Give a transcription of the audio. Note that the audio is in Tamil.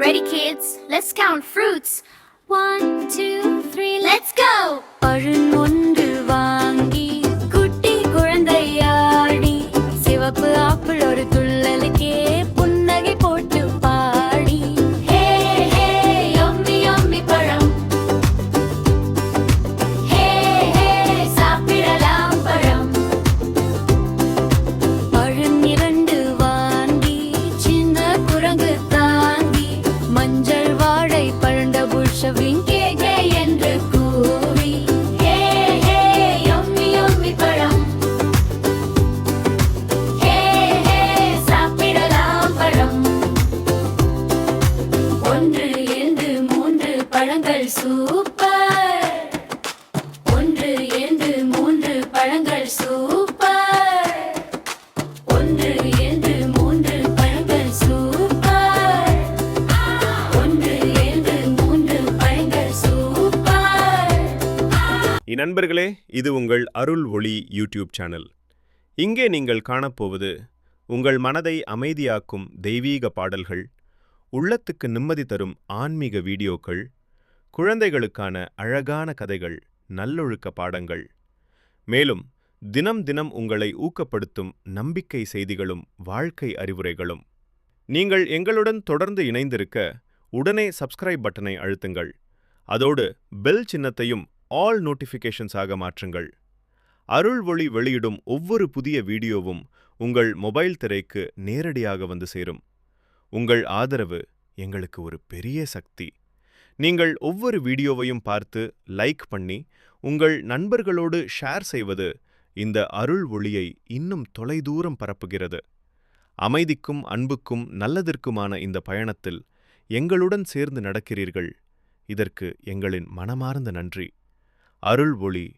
Ready, kids? Let's count fruits. One, two, three, let's go! பழம் ஒன்று வாங்கி குட்டி குழந்தையாடி சிவப்பு பழங்கள் சூப்பர். ஒன்று இரண்டு மூன்று பழங்கள் சூப்பர். ஒன்று இரண்டு மூன்று பழங்கள் சூப்பர். ஒன்று இரண்டு மூன்று பழங்கள் சூப்பர். நண்பர்களே இது உங்கள் அருள் ஒளி யூடியூப் சேனல். இங்கே நீங்கள் காணப்போவது உங்கள் மனதை அமைதியாக்கும் தெய்வீக பாடல்கள் உள்ளத்துக்கு நிம்மதி தரும் ஆன்மீக வீடியோக்கள் குழந்தைகளுக்கான அழகான கதைகள் நல்லொழுக்க பாடங்கள். மேலும் தினம் தினம் உங்களை ஊக்கப்படுத்தும் நம்பிக்கை செய்திகளும் வாழ்க்கை அறிவுரைகளும். நீங்கள் எங்களுடன் தொடர்ந்து இணைந்திருக்க உடனே சப்ஸ்கிரைப் பட்டனை அழுத்துங்கள். அதோடு பெல் சின்னத்தையும் ஆல் நோட்டிஃபிகேஷன்ஸாக மாற்றுங்கள். அருள் ஒளி வெளியிடும் ஒவ்வொரு புதிய வீடியோவும் உங்கள் மொபைல் திரைக்கு நேரடியாக வந்து சேரும். உங்கள் ஆதரவு எங்களுக்கு ஒரு பெரிய சக்தி. நீங்கள் ஒவ்வொரு வீடியோவையும் பார்த்து லைக் பண்ணி உங்கள் நண்பர்களோடு ஷேர் செய்வது இந்த அருள் ஒளியை இன்னும் தொலைதூரம் பரப்புகிறது. அமைதிக்கும் அன்புக்கும் நல்லதற்குமான இந்த பயணத்தில் எங்களுடன் சேர்ந்து நடக்கிறீர்கள். இதற்கு எங்களின் மனமார்ந்த நன்றி. அருள் ஒளி